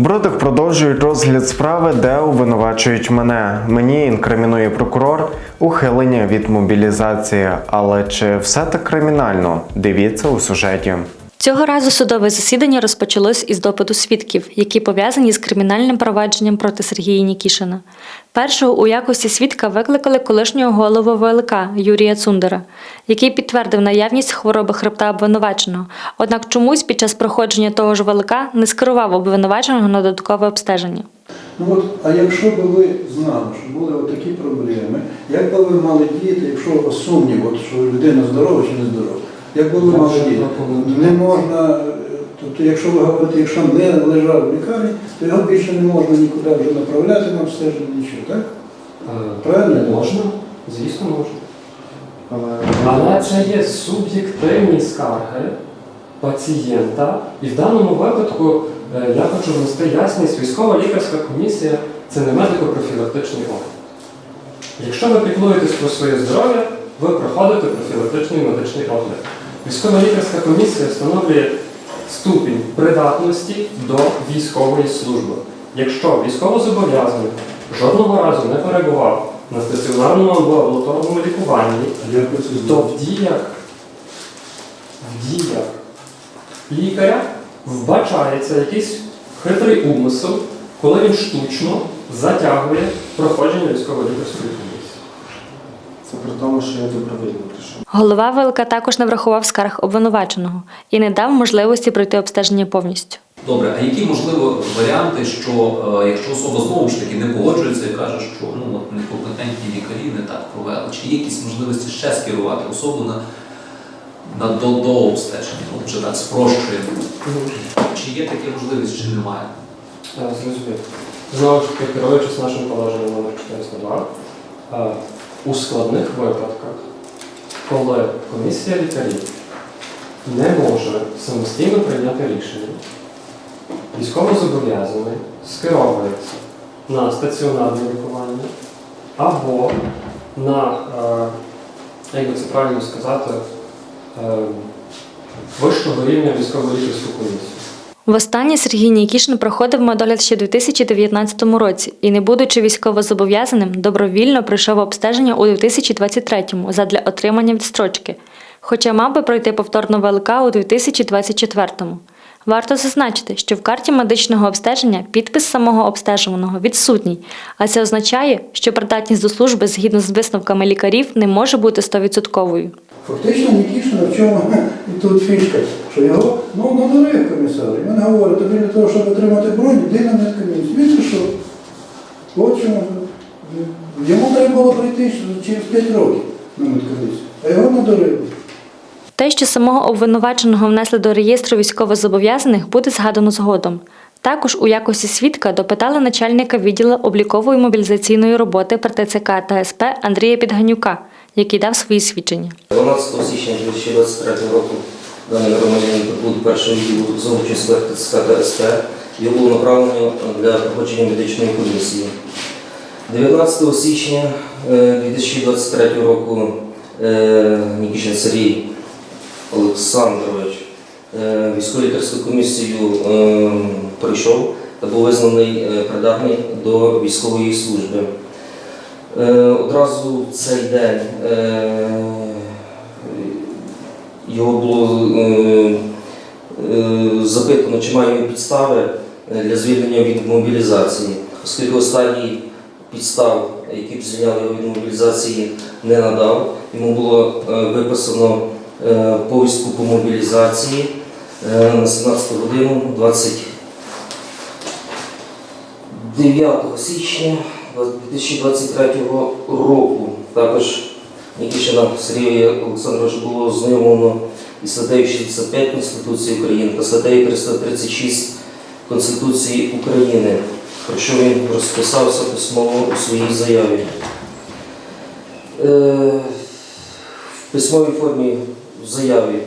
У продовжують розгляд справи, де обвинувачують мене. Мені інкримінує прокурор ухилення від мобілізації. Але чи все так кримінально? Дивіться у сюжеті. Цього разу судове засідання розпочалось із допиту свідків, які пов'язані з кримінальним провадженням проти Сергія Нікішина. Першого у якості свідка викликали колишнього голову ВЛК Юрія Цундера, який підтвердив наявність хвороби хребта обвинуваченого. Однак чомусь під час проходження того ж ВЛК не скерував обвинуваченого на додаткове обстеження. Ну от, а якщо б ви знали, що були такі проблеми, як би ви мали діяти, якщо у вас сумнів, от, що людина здорова чи не здорова, як діяти? документи. Не можна, е, тобто якщо ви говорите, якщо не лежав в лікарні, то його більше не можна нікуди вже направляти на обстеження, нічого, так? Е, Правильно? Можна, звісно, можна. Але це є суб'єктивні скарги пацієнта. І в даному випадку е, я хочу внести ясність, військова лікарська комісія це не медико-профілактичний орган. Якщо ви піклуєтесь про своє здоров'я, ви проходите профілактичний медичний огляд. Військова лікарська комісія встановлює ступінь придатності до військової служби. Якщо військовозобов'язаний жодного разу не перебував на стаціонарному або амбулаторному лікуванні, то в діях, в діях лікаря вбачається якийсь хитрий умисел, коли він штучно затягує проходження військово-лікарської комісії. Це при тому, що я добровільно прийшов. Голова ВЛК також не врахував скарг обвинуваченого і не дав можливості пройти обстеження повністю. Добре, а які можливо варіанти, що е, якщо особа знову ж таки не погоджується і каже, що ну от некомпетентні лікарі не так провели, чи є якісь можливості ще скерувати особу на, на до, до обстеження? От вже так спрощуємо. Чи є таке можливість, чи немає? Зрозумів. Знову ж таки, керуючись нашим положенням номер 402, е, у складних випадках, коли комісія лікарів не може самостійно прийняти рішення, військовозобов'язаний скеровується на стаціонарне лікування або на, е, як би це правильно сказати, е, вищого рівня військово-лікарську комісію. Востаннє Сергій Нікішин проходив медогляд ще у 2019 році і, не будучи військовозобов'язаним, добровільно пройшов обстеження у 2023-му задля отримання відстрочки, хоча мав би пройти повторно ВЛК у 2024-му. Варто зазначити, що в карті медичного обстеження підпис самого обстежуваного відсутній, а це означає, що придатність до служби згідно з висновками лікарів не може бути 100%. Фактично Нікішина в чому тут фішка, що його ну, надурив комісар. Він говорить, тобі для того, щоб отримати бронь, йди на медкомісію. Він пішов. От чому. Йому треба було прийти через 5 років на медкомісію, а його надурили. Те, що самого обвинуваченого внесли до реєстру військовозобов'язаних, буде згадано згодом. Також у якості свідка допитали начальника відділу облікової мобілізаційної роботи при ТЦК та СП Андрія Підганюка, який дав свої свідчення. 12 січня 2023 року даний громадянин до першого відділу зовнішніх сфер ТЦК та. Його направлено для проходження медичної комісії. 19 січня е, 2023 року е, Нікішин Сергій Олександрович е, військово-лікарську комісію е, пройшов та був визнаний е, придатний до військової служби. Е, Одразу в цей день е, його було е, запитано, чи має він підстави для звільнення від мобілізації, оскільки останній підстав, які б звільняли його від мобілізації, не надав. Йому було виписано повістку по мобілізації на 17 годину 29 січня 2023 року. Також Нікішина Сергія Олександровича було ознайомлено із статтею 65 Конституції України та статтею 336 Конституції України, про що він розписався письмово у своїй заяві. Е, В письмовій формі в заяві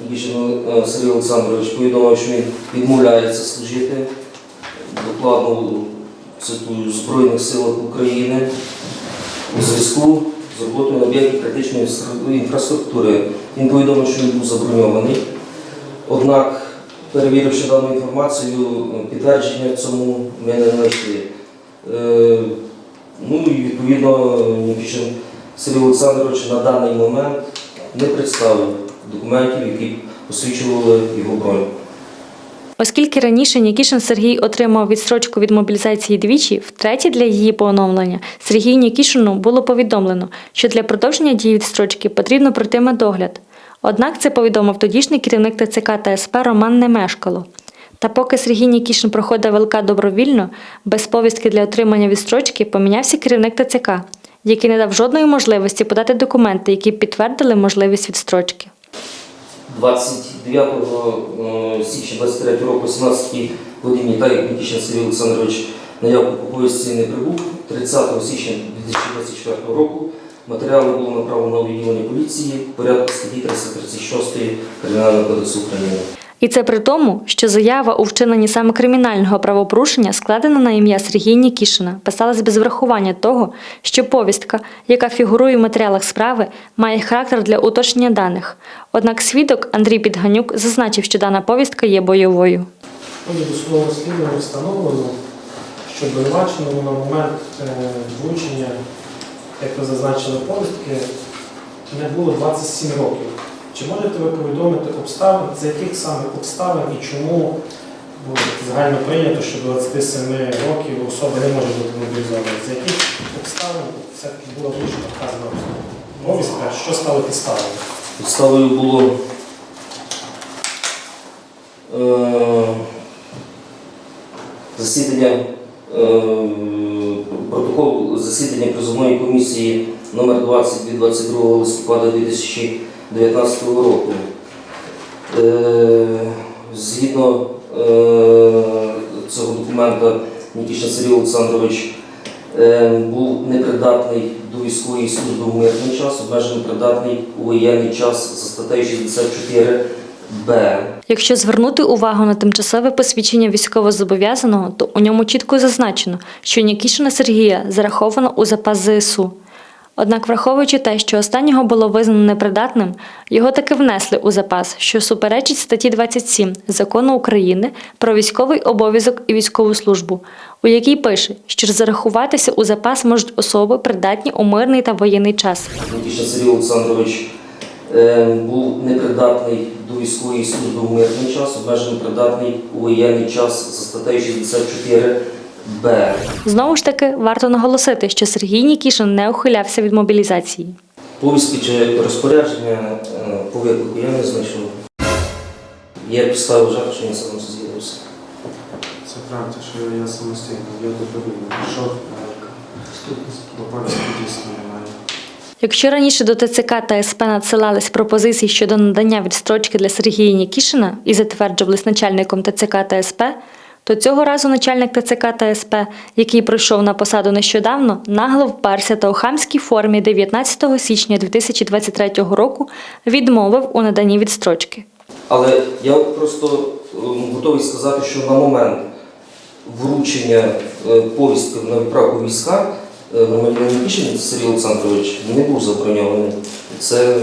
Нікішин е, Сергій Олександрович повідомив, що він відмовляється служити докладно цитую Збройних силах України у зв'язку з роботою на об'єкті критичної інфраструктури. Він повідомив, що він був заброньований. Однак перевіривши дану інформацію, підтвердження цьому ми не знайшли. Е, Ну і відповідно Нікішин Сергій Олександрович на даний момент не представив документів, які посвідчували його бронь. Оскільки раніше Нікішин Сергій отримав відстрочку від мобілізації двічі, втретє для її поновлення Сергію Нікішину було повідомлено, що для продовження дії відстрочки потрібно пройти медогляд. Однак це повідомив тодішній керівник ТЦК та СП Роман Немешкало. Та поки Сергій Нікішин проходив ВЛК добровільно, без повістки для отримання відстрочки помінявся керівник ТЦК, який не дав жодної можливості подати документи, які підтвердили можливість відстрочки. 29 е, січня 23 року, 17 годині, так як Нікішин Сергій Олександрович на явку по повісті не прибув, 30 січня 2024 року матеріали було направлено на відділення поліції в порядку статті 336 Кримінального кодексу України. І це при тому, що заява у вчиненні саме кримінального правопорушення, складена на ім'я Сергія Нікішина, писалась без врахування того, що повістка, яка фігурує в матеріалах справи, має характер для уточнення даних. Однак свідок Андрій Підганюк зазначив, що дана повістка є бойовою. Досудового розслідування встановлено, що обвинуваченому на момент е, вручення, як ви зазначили, повістки, не було 27 років. Чи можете ви повідомити обставин, за яких саме обставин і чому загально прийнято, що 27 років особа не може бути мобілізована? За яких обставин все-таки була вручена вказана повістка, що стало підставою? Підставою було е, засідання, е, протокол засідання призовної комісії номер 20 від 22 листопада 2019 року. Е, Згідно е, цього документа Нікішин Сергій Олександрович е, був непридатний до військової служби в мирний час, обмежено придатний у воєнний час за статтею 64 Б. Якщо звернути увагу на тимчасове посвідчення військовозобов'язаного, то у ньому чітко зазначено, що Нікішина Сергія зараховано у запас ЗСУ. Однак, враховуючи те, що останнього було визнано непридатним, його таки внесли у запас, що суперечить статті 27 Закону України про військовий обов'язок і військову службу, у якій пише, що зарахуватися у запас можуть особи, придатні у мирний та воєнний час. Сергій Олександрович е, був непридатний до військової служби в мирний час, обмежено придатний у воєнний час за статтею 64 Б. Знову ж таки, варто наголосити, що Сергій Нікішин не ухилявся від мобілізації. Повістки чи розпорядження е, по виклику я не знайшов. Є підстави вважати, що він сам з'явився. Це правда, що я самостійно, я добровільно прийшов, а бо повістки дійсно немає. Якщо раніше до ТЦК та СП надсилались пропозиції щодо надання відстрочки для Сергія Нікішина і затверджувались начальником ТЦК та СП, то цього разу начальник ТЦК та СП, який пройшов на посаду нещодавно, нагло вперся та у хамській формі 19 січня 2023 року відмовив у наданні відстрочки. Але я просто ем, готовий сказати, що на момент вручення е, повістки на відправку війська е, громадянин Нікішин Сергій Олександрович не був заброньований. Це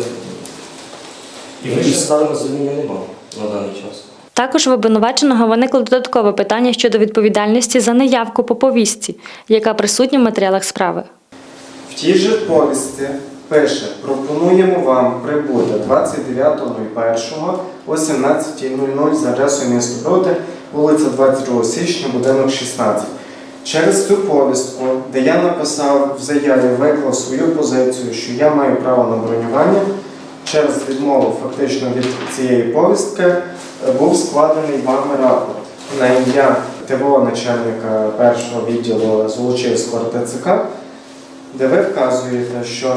І підстави звільнення немає на даний час. Також в обвинуваченого виникло додаткове питання щодо відповідальності за неявку по повістці, яка присутня в матеріалах справи. В тій же повісті пише, пропонуємо вам прибути 29.01 о 17.00 за адресою місто Броди, вулиця 22 січня, будинок 16. Через цю повістку, де я написав в заяві, виклав свою позицію, що я маю право на бронювання, через відмову фактично від цієї повістки е, був складений вами рапорт на ім'я ТВО начальника першого відділу Золочівського РТЦК, де ви вказуєте, що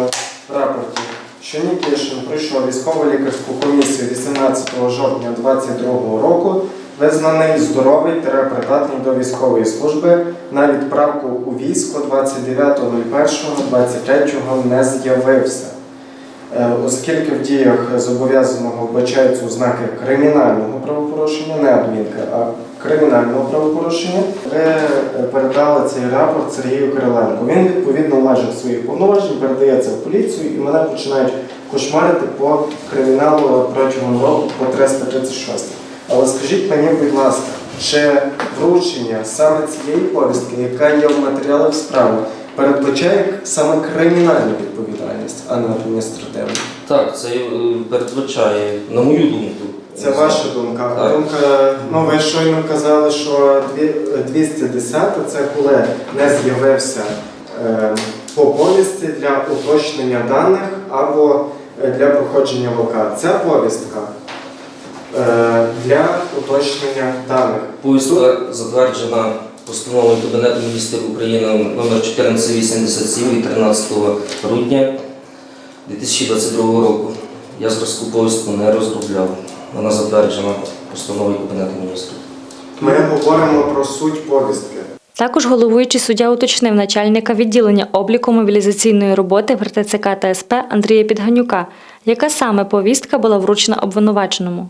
в рапорті, що Нікішин пройшов військово-лікарську комісію 18 жовтня 2022 року, визнаний здоровий та придатний до військової служби на відправку у військо 29.01.23 не з'явився. Е, Оскільки в діях зобов'язаного вбачаються ознаки кримінального правопорушення, не адмінки, а кримінального правопорушення, ви е, передали цей рапорт Сергію Кириленку. Він відповідно в межах своїх повноважень передається в поліцію і мене починають кошмарити по криміналу протягом року по 336. Але скажіть мені, будь ласка, чи вручення саме цієї повістки, яка є в матеріалах справи, передбачає саме кримінальну відповідальність, а не адміністративну? Так, це е, передбачає, на мою думку. Це ваша думка. Так. Думка, ну ви щойно казали, що 210 це коли не з'явився е, по повісті для уточнення даних або е, для проходження ВК. Ця повістка е, для уточнення даних. Повістка затверджена постановою Кабінету міністрів України номер 1487 від 13 грудня 2022 року. Я зразку повістку не розробляв. Вона затверджена постановою Кабінету міністрів. Ми говоримо про суть повістки. Також головуючий суддя уточнив начальника відділення обліку мобілізаційної роботи в РТЦК та СП Андрія Підганюка, яка саме повістка була вручена обвинуваченому.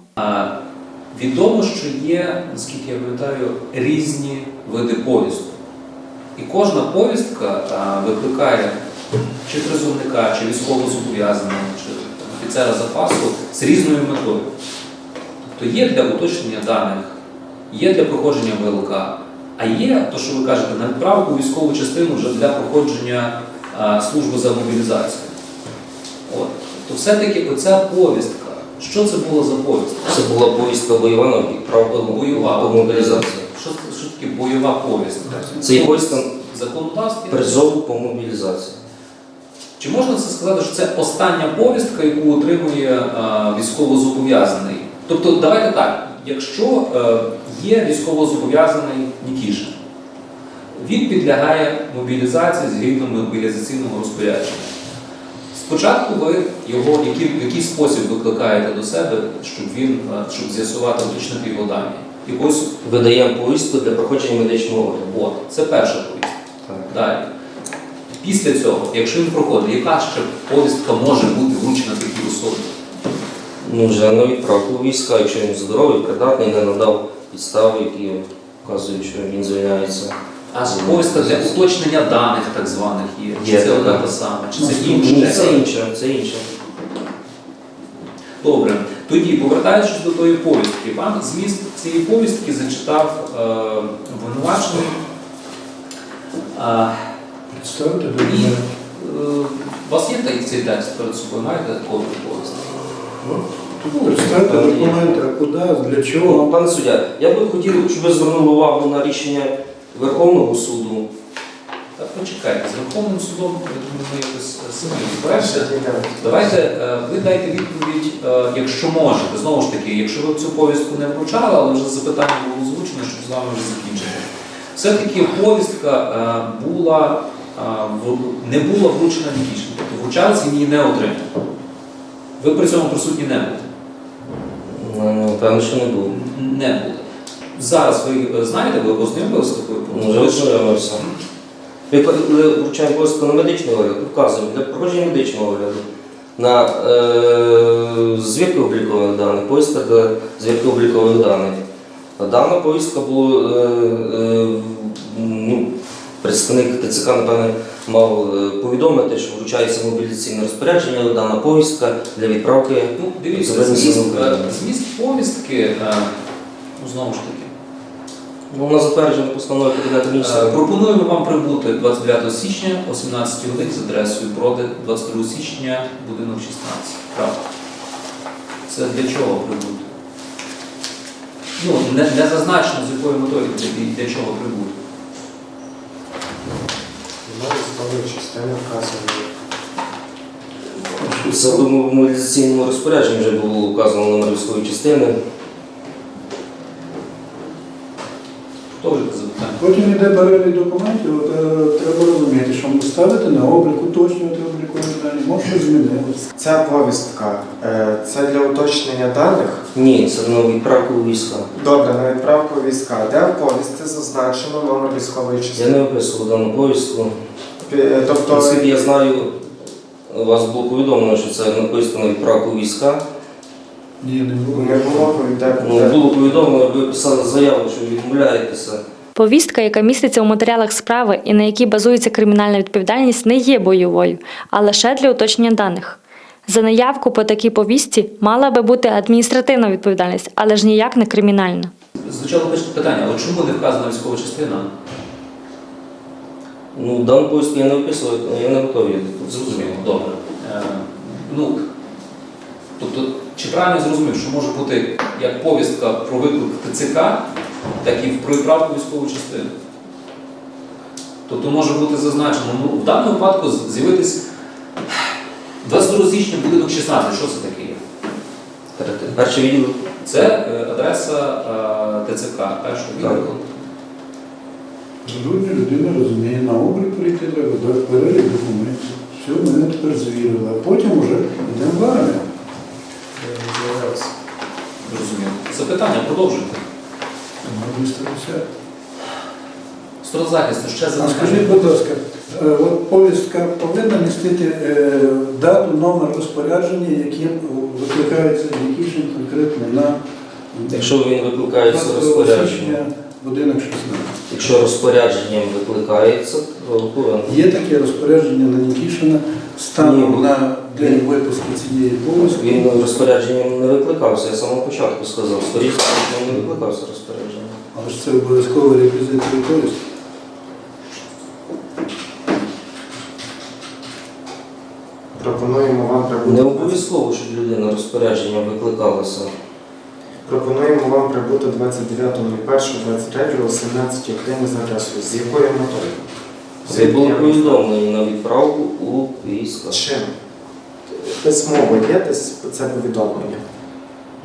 Відомо, що є, наскільки я пам'ятаю, різні види повісток. І кожна повістка викликає чи призовника, чи військовозобов'язаного, чи офіцера запасу з різною метою. Тобто є для уточнення даних, є для проходження ВЛК, а є, то, що ви кажете, на відправку військову частину вже для проходження служби за мобілізацію. От. То все-таки оця повістка, що це було за повістка? Це була повістка бойова Бойова мобілізації. Що, що таке бойова повістка? Це є повістка законодавстві? призову по мобілізації. Чи можна це сказати, що це остання повістка, яку отримує військовозобов'язаний? Тобто, давайте так, якщо е, є військовозобов'язаний Нікішин, він підлягає мобілізації згідно мобілізаційного розпорядження. Спочатку ви його який, в який спосіб викликаєте до себе, щоб він е, щоб з'ясувати уточнити його дані. Якось Видаємо повістку для проходження медичного огляду. от, це перша повістка. Так. Далі. Після цього, якщо він проходить, яка ще повістка може бути вручена такій особі? Ну, вже на відправку у війська, якщо він здоровий, придатний, не надав підстави, які вказують, що він звільняється. А повістка для уточнення даних так званих є. Чи Є це одна та сама, чи це Ні, інше? це інше, це інше. Добре. Тоді, повертаючись до тої повістки, вам зміст цієї повістки зачитав е, обвинувачений. А, Представте, і до е, у вас є та- цей текст перед собою, маєте копію повістки? Представте документи, а куди, для Ну, чого? пане суддя, я би хотів, щоб ви звернули увагу на рішення Верховного суду. Так, почекайте, з Верховним судом, я думаю, ми якось самі Перше, давайте е, ви дайте відповідь, е, якщо можете. Знову ж таки, якщо ви цю повістку не вручали, але вже запитання було озвучено, щоб з вами вже закінчити. Все-таки повістка е, була, не була вручена Нікішин, тобто вручалась він її не отримав. Ви при цьому присутні не були. Ну, Певно, що не було. Не були. Зараз ви е, знаєте, ви з такою Ну, Вже повісткою? ознайомився. Ми вручаємо повістку на медичний огляд, вказуємо для проходження медичного огляду на е, звірки облікових даних, повістка для звірки облікових даних. Дана повістка була, е, е, ну, представник ТЦК, напевне, мав е, повідомити, що вручається мобілізаційне розпорядження, дана повістка для відправки. Ну, дивіться, зміст, е, зміст повістки, ну, знову ж таки, Вона затверджена постановою Кабінету е, міністрів. пропонуємо вам прибути 29 січня о 17 годині з адресою Броди, 22 січня, будинок 16. Правда. Це для чого прибути? Ну, не, не зазначено, з якою метою для, для чого прибути. Немає військової частини вказаної. В мобілізаційному розпорядженні вже було вказано номер військової частини. Продовжуйте запитання. Потім йде перелік документів, от, е, треба розуміти, що ставити на облік, уточнювати облікові дані, може щось змінилося. Ця повістка е, це для уточнення даних. Ні, це на відправку у війська. Добре, на відправку війська. Де в повістці зазначено номер військової Я частини? не виписував дану повістку. Пі- е, Тобто Наскільки я знаю, у вас було повідомлено, що це написано на відправку війська. Ні, не було. не було де, Ну, було повідомлено, ви писали заяву, що відмовляєтеся. Повістка, яка міститься у матеріалах справи і на якій базується кримінальна відповідальність, не є бойовою, а лише для уточнення даних. За наявку по такій повістці мала би бути адміністративна відповідальність, але ж ніяк не кримінальна. Звучало перше питання, але чому не вказана військова частина? Ну, дану повістку я не описував, я не готовий. Зрозуміло, добре. Е, ну, тобто, чи правильно я зрозумів, що може бути як повістка про виклик ТЦК, так і про відправку військової частини? Тобто може бути зазначено, ну, в даному випадку з'явитись 22 січня будинок 16, що це таке є? Перший відділ Це е, адреса е, ТЦК, першого відділу. Людина, людина розуміє, на облік прийти треба, перелік документів. Все, мене тепер звірили, а потім вже йдемо в армію. Зрозуміло. Запитання, продовжуйте. На 250. Сторона захисту, ще А запитання. скажіть, будь ласка, е, от повістка повинна містити е, дату, номер розпорядження, яким викликається Нікішин конкретно на Якщо він викликається 22 розпорядженням, січня, будинок 16. якщо розпорядженням викликається, то. Є таке розпорядження на Нікішина станом Ні. на день випуску цієї повістки. Він розпорядженням не викликався, я з самого початку сказав. Скоріше, він не викликався розпорядженням. Але ж це обов'язковий реквізит повістки. Пропонуємо вам Не обов'язково, щоб людина розпорядженням викликалася. Пропонуємо вам прибути 29.01.23 о 17 годині за адресою. З якою метою? Це було повідомлення на відправку у війська. Чим? Письмово є десь це повідомлення.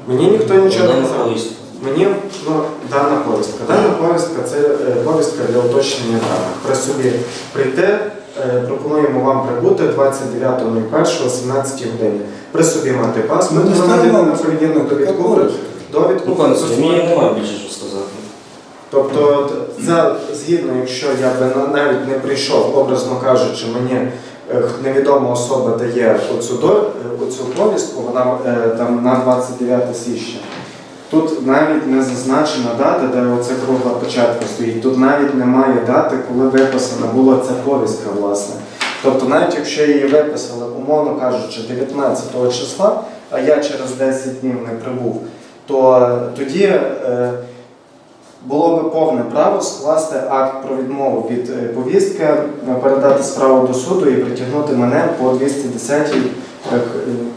Мені ніхто нічого не казав. повістка. Мені ну, дана повістка. Дана повістка це е, повістка для уточнення даних. При собі прийти, е, пропонуємо вам прибути 29.01 о 17 годині. При собі мати паспорт, Ми не громадянина така довідку. Довідку Сергій, мені немає більше що сказати. Тобто, це згідно, якщо я би навіть не прийшов, образно кажучи, мені е, невідома особа дає оцю, е, оцю повістку, вона е, там на 29 січня. Тут навіть не зазначена дата, де оця кругла початка стоїть. Тут навіть немає дати, коли виписана була ця повістка, власне. Тобто, навіть якщо її виписали, умовно кажучи, 19 числа, а я через 10 днів не прибув, то тоді. е, було би повне право скласти акт про відмову від е, повістки, е, передати справу до суду і притягнути мене по 210 е,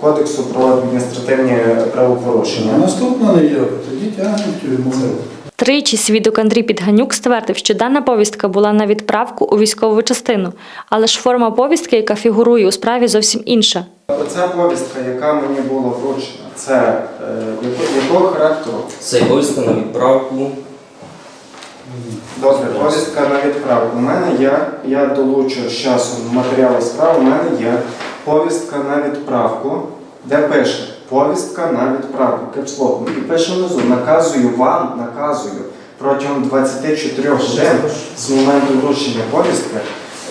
кодексу про адміністративні правопорушення. наступна неявка, тоді в тюрму. Тричі свідок Андрій Підганюк ствердив, що дана повістка була на відправку у військову частину, але ж форма повістки, яка фігурує у справі, зовсім інша. Оця повістка, яка мені була вручена, це е, якого характеру? Це повістка на відправку. Добре, повістка на відправку. У мене є, я долучу з часом матеріали справи, у мене є повістка на відправку, де пише повістка на відправку, кепслоком. І пише внизу, наказую вам, наказую протягом 24 годин з моменту вручення повістки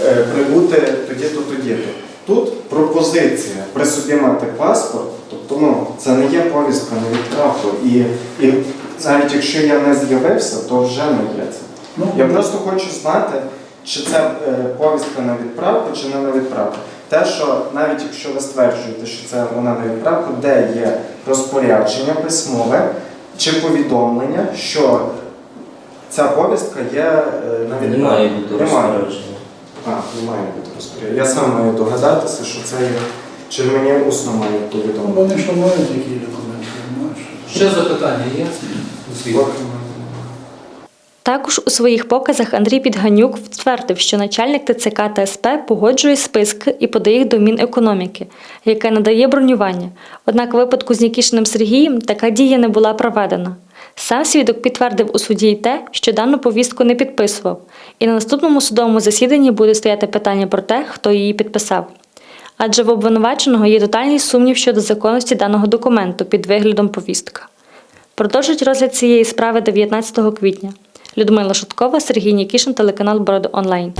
е, прибути тоді-то, тоді-то. Тут пропозиція при собі мати паспорт, тобто ну, це не є повістка на відправку. І, і навіть якщо я не з'явився, то вже не є це. Ну, Я просто хочу знати, чи це е, повістка на відправку, чи не на відправку. Те, що навіть якщо ви стверджуєте, що це вона на відправку, де є розпорядження письмове чи повідомлення, що ця повістка є е, на відправку. має бути Немає. розпорядження. А, не має бути розпорядження. Я сам маю догадатися, що це є. Чи мені усно має Ну, повідомлення. Вони що мають які документи, знаєш. Ще запитання є? Також у своїх показах Андрій Підганюк ствердив, що начальник ТЦК та СП погоджує списки і подає їх до Мінекономіки, яке надає бронювання. Однак у випадку з Нікішиним Сергієм така дія не була проведена. Сам свідок підтвердив у суді й те, що дану повістку не підписував, і на наступному судовому засіданні буде стояти питання про те, хто її підписав. Адже в обвинуваченого є тотальний сумнів щодо законності даного документу під виглядом повістка. Продовжить розгляд цієї справи 19 квітня. Людмила Шуткова, Сергій Нікішин, телеканал Бороди Онлайн.